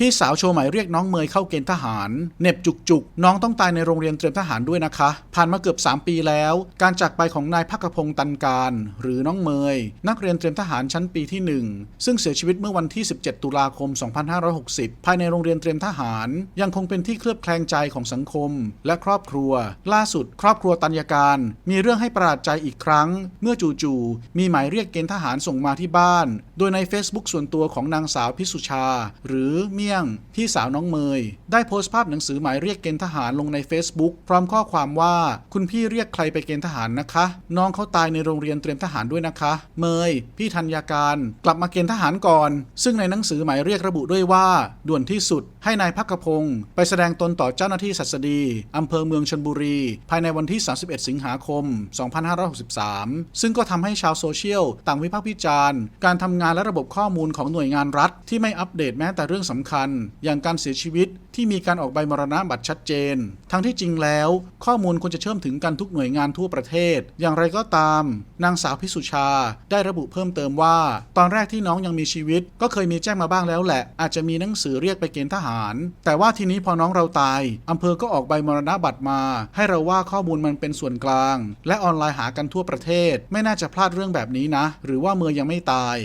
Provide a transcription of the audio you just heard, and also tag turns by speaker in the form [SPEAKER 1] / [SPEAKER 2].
[SPEAKER 1] พี่สาวโชว์หมายเรียกน้องเมยเข้าเกณฑ์ทหารเน็บจุกจุกๆน้องต้องตายในโรงเรียนเตรียมทหารด้วยนะคะ ผ่านมาเกือบ 3 ปีแล้ว การจากไปของนายพักพงศ์ตันการ หรือน้องเมย นักเรียนเตรียมทหารชั้นปีที่ 1 ซึ่งเสียชีวิตเมื่อวันที่ 17 ตุลาคม 2560 ภายในโรงเรียนเตรียมทหาร ยังคงเป็นที่เคลือบแคลงใจของสังคม และครอบครัว ล่าสุด ครอบครัวตัญญาการ มีเรื่องให้ประหลาดใจอีกครั้ง เมื่อจู่ๆมีหมายเรียกเกณฑ์ทหารส่งมาที่บ้าน โดยใน Facebook ส่วนตัวของนางสาวพิสุชา หรือเมี่ยง พี่สาวน้องเมย ได้โพสต์ภาพหนังสือหมายเรียกเกณฑ์ทหารลงใน Facebook พร้อมข้อความว่า คุณพี่เรียกใครไปเกณฑ์ทหารนะคะ น้องเขาตายในโรงเรียนเตรียมทหารด้วยนะคะ เมย พี่ธัญญาการ กลับมาเกณฑ์ทหารก่อน ซึ่งในหนังสือหมายเรียกระบุด้วยว่า ด่วนที่สุด ให้นายพักพงศ์ไปแสดงตนต่อเจ้าหน้าที่ศัสดีอำเภอเมืองชนบุรี ภายในวันที่ 31 สิงหาคม 2563 ซึ่งก็ทำให้ชาวโซเชียลต่างวิพากษ์วิจารณ์ การทำงานและระบบข้อมูลของหน่วยงานรัฐที่ไม่อัปเดตแม้แต่เรื่องสำคัญ อย่างการเสียชีวิตที่มีการออกใบมรณะบัตรชัดเจน ทั้งที่จริงแล้ว ข้อมูลควรจะเชื่อมถึงกันทุกหน่วยงานทั่วประเทศ อย่างไรก็ตาม นางสาวพิสุชาได้ระบุเพิ่มเติมว่า ตอนแรกที่น้องยังมีชีวิต ก็เคยมีแจ้งมาบ้างแล้วแหละ อาจจะมีหนังสือเรียกไปเกณฑ์ทหาร แต่ว่าทีนี้พอน้องเราตายอำเภอก็ออกใบมรณะบัตรมา ให้เราว่าข้อมูลมันเป็นส่วนกลาง และออนไลน์หากันทั่วประเทศ ไม่น่าจะพลาดเรื่องแบบนี้นะ หรือว่าเมือยังไม่ตาย